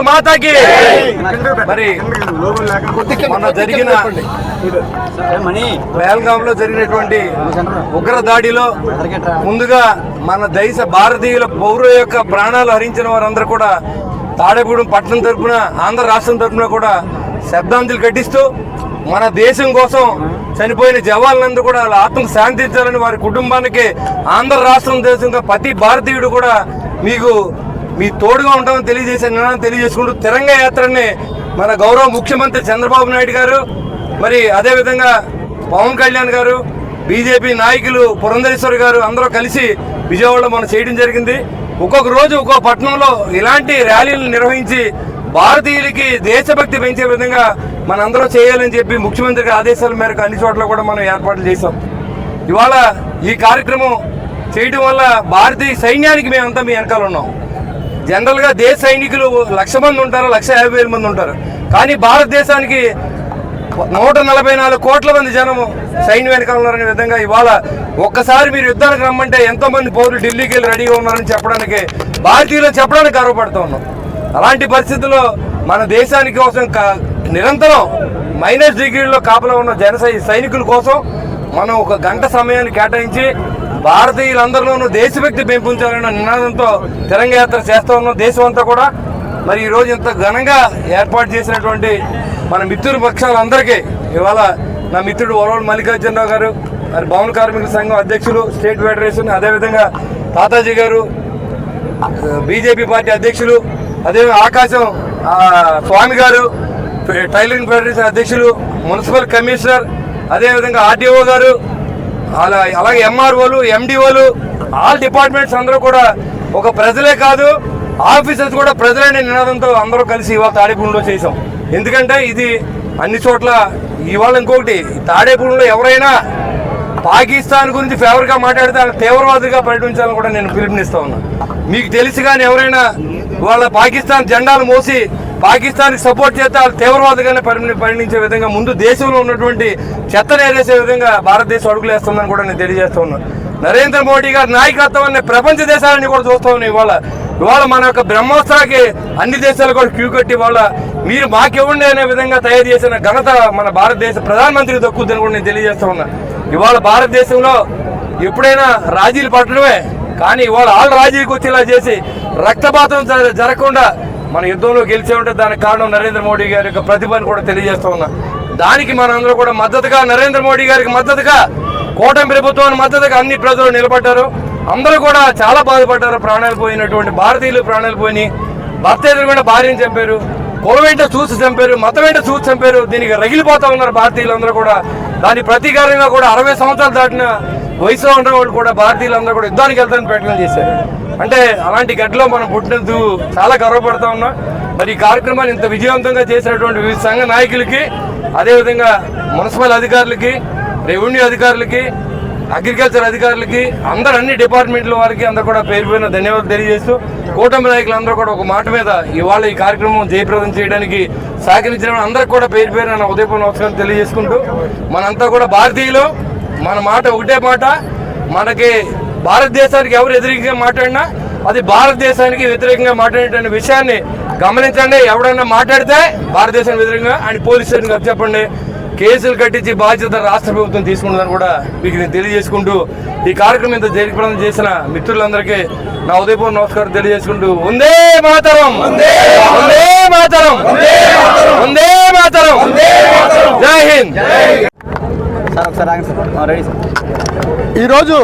భారత్ మాతాకి. మరి మొన్న జరిగిన పహల్గామ్లో జరిగినటువంటి ఉగ్ర దాడిలో ముందుగా మన దేశ భారతీయుల పౌరుల యొక్క ప్రాణాలు హరించిన వారందరూ కూడా తాడేపూడి పట్టణం తరపున ఆంధ్ర రాష్ట్రం తరపున కూడా శబ్దాంజలి ఘటిస్తూ మన దేశం కోసం చనిపోయిన జవాన్లందరూ కూడా వాళ్ళ ఆత్మకు శాంతించాలని వారి కుటుంబానికి ఆంధ్ర రాష్ట్రం దేశంగా ప్రతి భారతీయుడు కూడా మీకు మీ తోడుగా ఉంటామని తెలియజేసే నిర్ణయం తెలియజేసుకుంటూ తిరంగ యాత్రని మన గౌరవ ముఖ్యమంత్రి చంద్రబాబు నాయుడు గారు మరి అదేవిధంగా పవన్ కళ్యాణ్ గారు బీజేపీ నాయకులు పురంధరేశ్వర్ గారు అందరూ కలిసి విజయవాడలో మనం చేయడం జరిగింది. ఒక్కొక్క రోజు ఒక్కొక్క పట్టణంలో ఇలాంటి ర్యాలీలు నిర్వహించి భారతీయులకి దేశభక్తి పెంచే విధంగా మనందరూ చేయాలని చెప్పి ముఖ్యమంత్రి గారి ఆదేశాల మేరకు అన్ని చోట్ల కూడా మనం ఏర్పాట్లు చేసాం ఇవాళ ఈ కార్యక్రమం చేయడం వల్ల భారతీయ సైన్యానికి మేమంతా మీ వెనకాల ఉన్నాం. జనరల్గా దేశ సైనికులు లక్ష మంది ఉంటారు లక్ష యాభై వేల మంది ఉంటారు. కానీ భారతదేశానికి నూట నలభై నాలుగు కోట్ల మంది జనము సైన్యం వెనకాల ఉన్నారనే విధంగా ఇవాళ ఒక్కసారి మీరు యుద్ధానికి రమ్మంటే ఎంతో మంది పౌరులు ఢిల్లీకి వెళ్ళి రెడీగా ఉన్నారని చెప్పడానికి భారతీయులు చెప్పడానికి గర్వపడుతూ ఉన్నాం. అలాంటి పరిస్థితుల్లో మన దేశానికి కోసం నిరంతరం మైనస్ డిగ్రీలో కాపలా ఉన్న జన సైనికుల కోసం మనం ఒక గంట సమయాన్ని కేటాయించి భారతీయులందరిలోనూ దేశభక్తి పెంపొంచాలన్న నినాదంతో తెలంగాణ యాత్ర చేస్తూ ఉన్నాం. దేశం అంతా కూడా మరి ఈ రోజు ఇంత ఘనంగా ఏర్పాటు చేసినటువంటి మన మిత్రుల పక్షాలందరికీ ఇవాళ నా మిత్రుడు వరవల్ మల్లికార్జునరావు గారు మరి భవన కార్మికుల సంఘం అధ్యక్షులు స్టేట్ ఫెడరేషన్ అదేవిధంగా తాతాజీ గారు బీజేపీ పార్టీ అధ్యక్షులు అదే ఆకాశం స్వామి గారు టైలరింగ్ ఫెడరేషన్ అధ్యక్షులు మున్సిపల్ కమిషనర్ అదేవిధంగా ఆర్డీఓ గారు అలా అలాగే ఎంఆర్ఓలు ఎండిఓలు ఆల్ డిపార్ట్మెంట్స్ అందరూ కూడా ఒక ప్రజలే కాదు ఆఫీసర్స్ కూడా ప్రజలనే నినాదంతో అందరూ కలిసి ఇవాళ తాడేపూడిలో చేసాం ఎందుకంటే ఇది అన్ని చోట్ల ఇవాళ ఇంకొకటి తాడేపూడిలో ఎవరైనా పాకిస్తాన్ గురించి ఫేవర్గా మాట్లాడితే ఆయన తీవ్రవాదిగా ప్రకటించాలని కూడా నేను పిలుపునిస్తా ఉన్నా. మీకు తెలిసి కానీ ఎవరైనా వాళ్ళ పాకిస్తాన్ జెండాలు మోసి పాకిస్తాన్కి సపోర్ట్ చేస్తే వాళ్ళు తీవ్రవాదిగానే పరిణించే విధంగా ముందు దేశంలో ఉన్నటువంటి చెత్తను ఏరేసే విధంగా భారతదేశం అడుగులు వేస్తుందని కూడా నేను తెలియజేస్తా ఉన్నాను. నరేంద్ర మోడీ గారి నాయకత్వం అనే ప్రపంచ దేశాలని కూడా చూస్తా ఉన్నాయి ఇవాళ. ఇవాళ మన యొక్క బ్రహ్మోత్సవాకి అన్ని దేశాలు కూడా క్యూ కట్టి ఇవాళ మీరు మాకివ్వండి అనే విధంగా తయారు చేసిన ఘనత మన భారతదేశ ప్రధానమంత్రికి దక్కుద్దని కూడా నేను తెలియజేస్తా ఉన్నా. ఇవాళ భారతదేశంలో ఎప్పుడైనా రాజీలు పట్టడమే కానీ ఇవాళ ఆల్ రాజీకి వచ్చేలా చేసి రక్తపాతం జరగకుండా మన యుద్ధంలో గెలిచే ఉంటే దానికి కారణం నరేంద్ర మోడీ గారి యొక్క ప్రతిభను కూడా తెలియజేస్తూ ఉన్నా. దానికి మనందరూ కూడా మద్దతుగా నరేంద్ర మోడీ గారికి మద్దతుగా కూటమి ప్రభుత్వాన్ని మద్దతుగా అన్ని ప్రజలు నిలబడ్డారు. అందరూ కూడా చాలా బాధపడ్డారు. ప్రాణాలు పోయినటువంటి భారతీయులు ప్రాణాలు పోయినాయి. భర్త ఎదురుకుండా భార్యను చంపారు. కులం వెంట చూసి చంపారు. మతం వెంట చూసి చంపారు. దీనికి రగిలిపోతా ఉన్నారు భారతీయులందరూ కూడా. దాని ప్రతీకారంగా కూడా అరవై సంవత్సరాలు దాటిన వయసులో ఉన్న వాళ్ళు కూడా భారతీయులందరూ కూడా యుద్ధానికి వెళ్తారని ప్రయత్నం చేశారు. అంటే అలాంటి గడ్డలో మనం పుట్టినందు చాలా గర్వపడతా ఉన్నాం. మరి ఈ కార్యక్రమాన్ని ఇంత విజయవంతంగా చేసినటువంటి వివిధ సంఘ నాయకులకి అదేవిధంగా మున్సిపల్ అధికారులకి రెవెన్యూ అధికారులకి అగ్రికల్చర్ అధికారులకి అందరు అన్ని డిపార్ట్మెంట్ల వారికి అందరూ కూడా పేరు ధన్యవాదాలు తెలియజేస్తూ కూటమి నాయకులందరూ కూడా ఒక మాట మీద ఇవాళ ఈ కార్యక్రమం జయప్రదం చేయడానికి సహకరించిన అందరికి కూడా పేరు పేరున నా అవసరం తెలియజేసుకుంటూ మనంతా కూడా భారతీయులు మన మాట ఒకటే మాట మనకి భారతదేశానికి ఎవరు వ్యతిరేకంగా మాట్లాడినా అది భారతదేశానికి వ్యతిరేకంగా మాట్లాడేటువంటి విషయాన్ని గమనించండి. ఎవడైనా మాట్లాడితే భారతదేశానికి వ్యతిరేకంగా ఆయన పోలీస్ స్టేషన్ చెప్పండి. కేసులు కట్టించి బాధ్యత రాష్ట్ర ప్రభుత్వం తీసుకుంటుందని కూడా మీకు నేను తెలియజేసుకుంటూ ఈ కార్యక్రమం ఇంత జయప్రదం చేసిన మిత్రులందరికీ నా ఉదయపూర్ నమస్కారం తెలియజేసుకుంటూ ఉందే మాతరం! ఉందే మాతరం! ఉందే మాతరం! జై హింద్! సార్ ఒకసారి ఆగండి సార్. ఆ, రెడీ సార్. ఈరోజు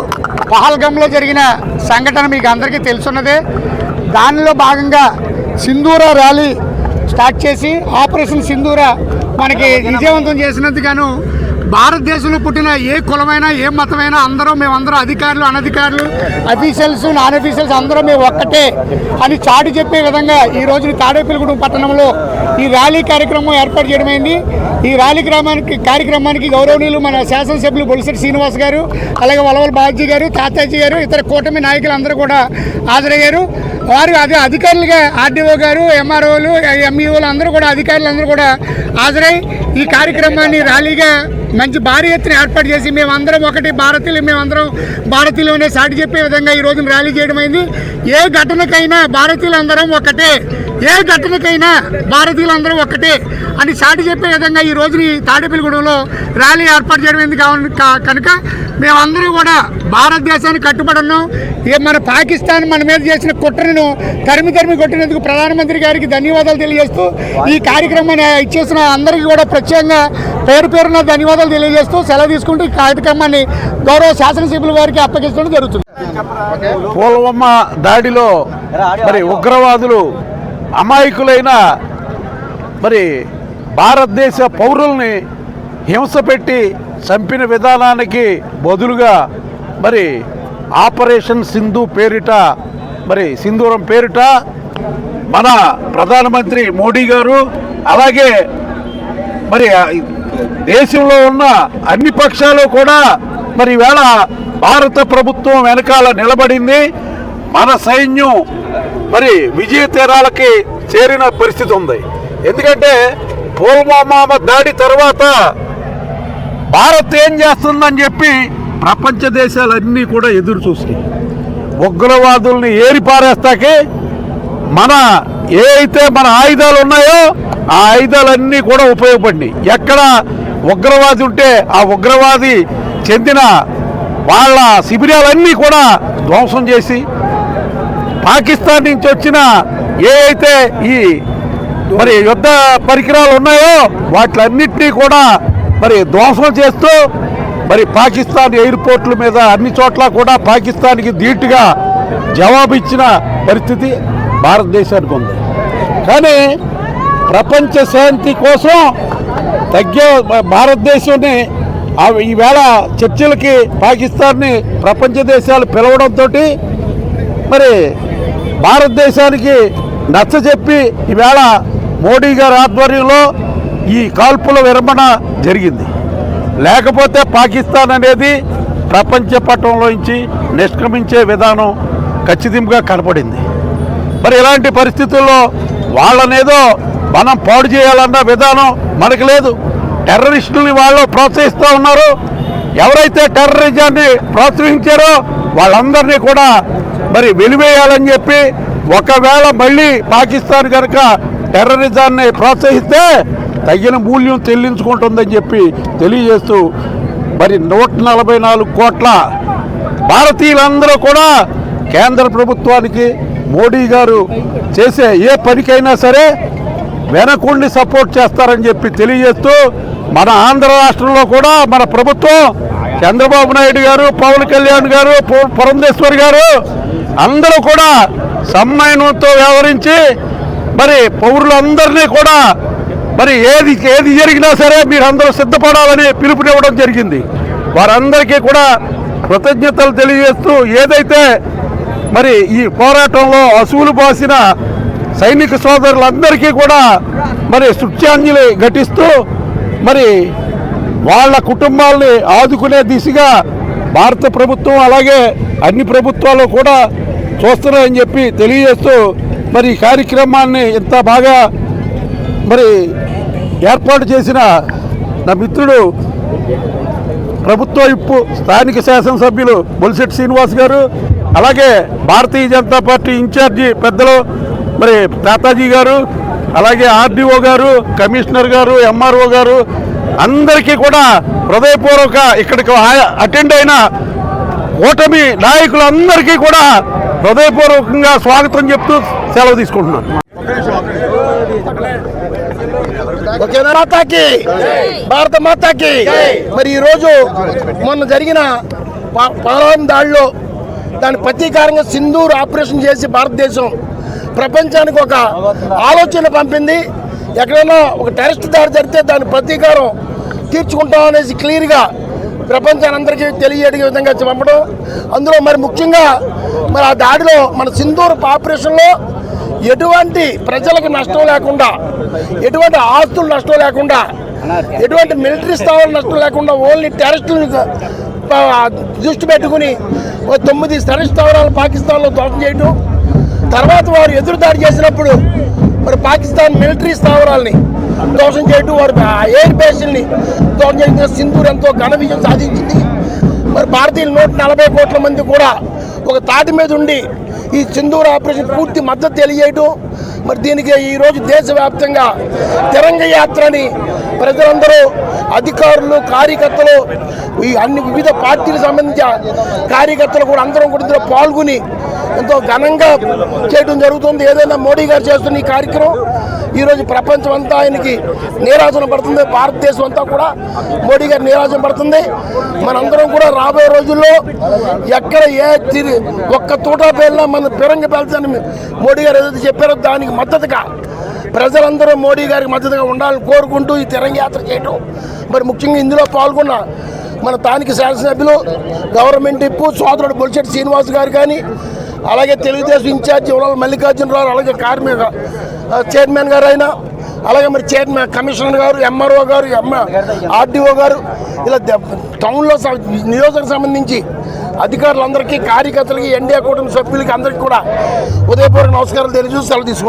పహల్గంలో జరిగిన సంఘటన మీకు అందరికీ తెలుసున్నదే. దానిలో భాగంగా సింధూర ర్యాలీ స్టార్ట్ చేసి ఆపరేషన్ సింధూర మనకి విజయవంతం చేసినందుకు గాను భారతదేశంలో పుట్టిన ఏ కులమైనా ఏ మతమైనా అందరూ మేమందరం అధికారులు అనధికారులు అఫీషియల్స్ నాన్ అఫీషియల్స్ అందరూ మేము ఒక్కటే అని చాటి చెప్పే విధంగా ఈ రోజు తాడేపల్లిగూడెం పట్టణంలో ఈ ర్యాలీ కార్యక్రమం ఏర్పాటు చేయడమైంది. ఈ ర్యాలీ గ్రామానికి కార్యక్రమానికి గౌరవనీయులు మన శాసనసభ్యులు బొలిసెట్టి శ్రీనివాస్ గారు అలాగే వలవల బాజీ గారు తాతాజీ గారు ఇతర కూటమి నాయకులందరూ కూడా హాజరయ్యారు. వారు అదే అధికారులుగా ఆర్డీఓ గారు ఎంఆర్ఓలు ఎంఈఓలు అందరూ కూడా అధికారులు అందరూ కూడా హాజరై ఈ కార్యక్రమాన్ని ర్యాలీగా మంచి భారీ ఎత్తున ఏర్పాటు చేసి మేమందరం ఒకటి భారతీయులు మేమందరం భారతీయులనే సాటి చెప్పే విధంగా ఈ రోజున ర్యాలీ చేయడం అయింది. ఏ ఘటనకైనా భారతీయులందరం ఒకటే ఏ ఘటనకైనా భారతీయులందరూ ఒకటే అని సాటి చెప్పే విధంగా ఈ రోజుని తాడేపల్లిగూడెంలో ర్యాలీ ఏర్పాటు చేయడం ఎందుకు కావున- కా- కనుక మేమందరం కూడా భారతదేశానికి కట్టుబడి ఉన్నాం. ఏ మన పాకిస్తాన్ మన మీద చేసిన కుట్రను తరిమి తరిమి కొట్టినందుకు ప్రధానమంత్రి గారికి ధన్యవాదాలు తెలియజేస్తూ ఈ కార్యక్రమాన్ని ఇచ్చేసిన అందరికీ కూడా ప్రత్యేకంగా పేరు పేరున ధన్యవాదాలు తెలియజేస్తూ సెలవు తీసుకుంటూ ఈ కార్యక్రమాన్ని గౌరవ శాసనసభ్యుల వారికి అప్పగించడం జరుగుతుంది. పుల్వామా దాడిలో మరి ఉగ్రవాదులు అమాయకులైన మరి భారతదేశ పౌరుల్ని హింస పెట్టి చంపిన విధానానికి బదులుగా మరి ఆపరేషన్ సింధు పేరిట మరి సింధూరం పేరిట మన ప్రధానమంత్రి మోడీ గారు అలాగే మరి దేశంలో ఉన్న అన్ని పక్షాలు కూడా మరి వేళ భారత ప్రభుత్వం వెనకాల నిలబడింది. మన సైన్యం మరి విజయ తీరాలకి చేరిన పరిస్థితి ఉంది. ఎందుకంటే పుల్వామా దాడి తర్వాత భారత్ ఏం చేస్తుందని చెప్పి ప్రపంచ దేశాలన్నీ కూడా ఎదురు చూస్తాయి ఉగ్రవాదుల్ని ఏరిపారేస్తాకే మన ఏ అయితే మన ఆయుధాలు ఉన్నాయో ఆ ఆయుధాలన్నీ కూడా ఉపయోగపడినాయి. ఎక్కడ ఉగ్రవాది ఉంటే ఆ ఉగ్రవాది చెందిన వాళ్ళ శిబిరాలన్నీ కూడా ధ్వంసం చేసి పాకిస్తాన్ నుంచి వచ్చిన ఏ అయితే ఈ మరి యుద్ధ పరికరాలు ఉన్నాయో వాటిలన్నింటినీ కూడా మరి ధ్వంసం చేస్తూ మరి పాకిస్తాన్ ఎయిర్పోర్ట్ల మీద అన్ని చోట్ల కూడా పాకిస్తాన్కి ధీటుగా జవాబు ఇచ్చిన పరిస్థితి. భారతదేశానికి ఉంది. కానీ ప్రపంచ శాంతి కోసం తగ్గే భారతదేశాన్ని ఈవేళ చర్చలకి పాకిస్తాన్ని ప్రపంచ దేశాలు పిలవడంతో మరి భారతదేశానికి నచ్చజెప్పి ఈవేళ మోడీ గారి ఆధ్వర్యంలో ఈ కాల్పుల విరమణ జరిగింది. లేకపోతే పాకిస్తాన్ అనేది ప్రపంచ పటంలోంచి నిష్క్రమించే విధానం ఖచ్చితంగా కనపడింది. మరి ఇలాంటి పరిస్థితుల్లో వాళ్ళనేదో మనం పాడు చేయాలన్న విధానం మనకు లేదు. టెర్రరిస్టుల్ని వాళ్ళు ప్రోత్సహిస్తూ ఉన్నారు. ఎవరైతే టెర్రరిజాన్ని ప్రోత్సహించారో వాళ్ళందరినీ కూడా మరి వెలివేయాలని చెప్పి ఒకవేళ మళ్ళీ పాకిస్తాన్ కనుక టెర్రరిజాన్ని ప్రోత్సహిస్తే తగిన మూల్యం చెల్లించుకుంటుందని చెప్పి తెలియజేస్తూ మరి నూట నలభై నాలుగు కోట్ల భారతీయులందరూ కూడా కేంద్ర ప్రభుత్వానికి మోడీ గారు చేసే ఏ పనికైనా సరే వెనకుండి సపోర్ట్ చేస్తారని చెప్పి తెలియజేస్తూ మన ఆంధ్ర రాష్ట్రంలో కూడా మన ప్రభుత్వం చంద్రబాబు నాయుడు గారు పవన్ కళ్యాణ్ గారు పురంధేశ్వర్ గారు అందరూ కూడా సమ్మయనంతో వ్యవహరించి మరి పౌరులందరినీ కూడా మరి ఏది ఏది జరిగినా సరే మీరందరూ సిద్ధపడాలని పిలుపునివ్వడం జరిగింది. వారందరికీ కూడా కృతజ్ఞతలు తెలియజేస్తూ ఏదైతే మరి ఈ పోరాటంలో అసూలు బాసిన సైనిక సోదరులందరికీ కూడా మరి సృత్యాంజలి ఘటిస్తూ మరి వాళ్ళ కుటుంబాల్ని ఆదుకునే దిశగా భారత ప్రభుత్వం అలాగే అన్ని ప్రభుత్వాలు కూడా చూస్తున్నాయని చెప్పి తెలియజేస్తూ మరి ఈ కార్యక్రమాన్ని ఇంత బాగా మరి ఏర్పాటు చేసిన నా మిత్రుడు ప్రభుత్వ ఇప్పు స్థానిక శాసనసభ్యులు బొలిశెట్టి శ్రీనివాస్ గారు అలాగే భారతీయ జనతా పార్టీ ఇన్ఛార్జి పెద్దలు మరి తాతాజీ గారు అలాగే ఆర్డీఓ గారు కమిషనర్ గారు ఎంఆర్ఓ గారు అందరికీ కూడా హృదయపూర్వక ఇక్కడికి అటెండ్ అయిన ఓటమి నాయకులందరికీ కూడా హృదయపూర్వకంగా స్వాగతం చెప్తూ సెలవు తీసుకుంటున్నాను. మాతాకి భారత మాతాకి! మరి ఈరోజు మొన్న జరిగిన పాలం దాడిలో దాని ప్రతీకారంగా సింధూర్ ఆపరేషన్ చేసి భారతదేశం ప్రపంచానికి ఒక ఆలోచన పంపింది. ఎక్కడైనా ఒక టెరరిస్ట్ దాడి జరిగితే దాని ప్రతీకారం తీర్చుకుంటాం అనేసి క్లియర్గా ప్రపంచానందరికీ తెలియజేయ విధంగా పంపడం అందులో మరి ముఖ్యంగా మరి ఆ దాడిలో మన సింధూర్ ఆపరేషన్లో ఎటువంటి ప్రజలకు నష్టం లేకుండా ఎటువంటి ఆస్తులు నష్టం లేకుండా ఎటువంటి మిలిటరీ స్థావరాలు నష్టం లేకుండా ఓన్లీ టెరరిస్టులను దృష్టి పెట్టుకుని తొమ్మిది టెరరిస్ట్ స్థావరాలు పాకిస్తాన్లో ధ్వంసం చేయటం. తర్వాత వారు ఎదురు దాడి చేసినప్పుడు మరి పాకిస్తాన్ మిలిటరీ స్థావరాలని దోషం చేయటం వారి ఎయిర్ బేస్ని దోషం చేసిన సింధూర్ ఎంతో ఘన విజయం సాధించింది. మరి భారతీయులు నూట నలభై కోట్ల మంది కూడా ఒక తాటి మీద ఉండి ఈ సింధూర్ ఆపరేషన్ పూర్తి మద్దతు తెలియజేయటం. మరి దీనికి ఈరోజు దేశవ్యాప్తంగా తిరంగ యాత్రని ప్రజలందరూ అధికారులు కార్యకర్తలు ఈ అన్ని వివిధ పార్టీలకు సంబంధించిన కార్యకర్తలు కూడా అందరం కూడా ఇందులో పాల్గొని ఎంతో ఘనంగా చేయడం జరుగుతుంది. ఏదైనా మోడీ గారు చేస్తున్న ఈ కార్యక్రమం ఈరోజు ప్రపంచం అంతా ఆయనకి నీరాజన పడుతుంది. భారతదేశం అంతా కూడా మోడీ గారు నీరాజన పడుతుంది. మనందరం కూడా రాబోయే రోజుల్లో ఎక్కడ ఏ ఒక్క తోట పేలినా మన పిరంగి పేల్చని మోడీ గారు ఏదైతే చెప్పారో దానికి మద్దతుగా ప్రజలందరూ మోడీ గారికి మద్దతుగా ఉండాలని కోరుకుంటూ ఈ తిరంగయాత్ర చేయటం. మరి ముఖ్యంగా ఇందులో పాల్గొన్న మన తానికి శాసనసభ్యులు గవర్నమెంట్ ఇప్పు సోదరుడు బొలిశెట్టి శ్రీనివాస్ గారు కానీ అలాగే తెలుగుదేశం ఇన్ఛార్జి ఉడల మల్లికార్జునరావు అలాగే కార్మిక చైర్మన్ గారు అయినా అలాగే మరి చైర్మన్ కమిషనర్ గారు ఎంఆర్ఓ గారు ఎం ఆర్డీఓ గారు ఇలా టౌన్లో నియోజకకు సంబంధించి అధికారులందరికీ కార్యకర్తలకి ఎన్డీఏ కూటమి సభ్యులకి అందరికీ కూడా ఉదయపూర్వక నమస్కారాలు తెలియజూ సెలవు తీసుకుంటాం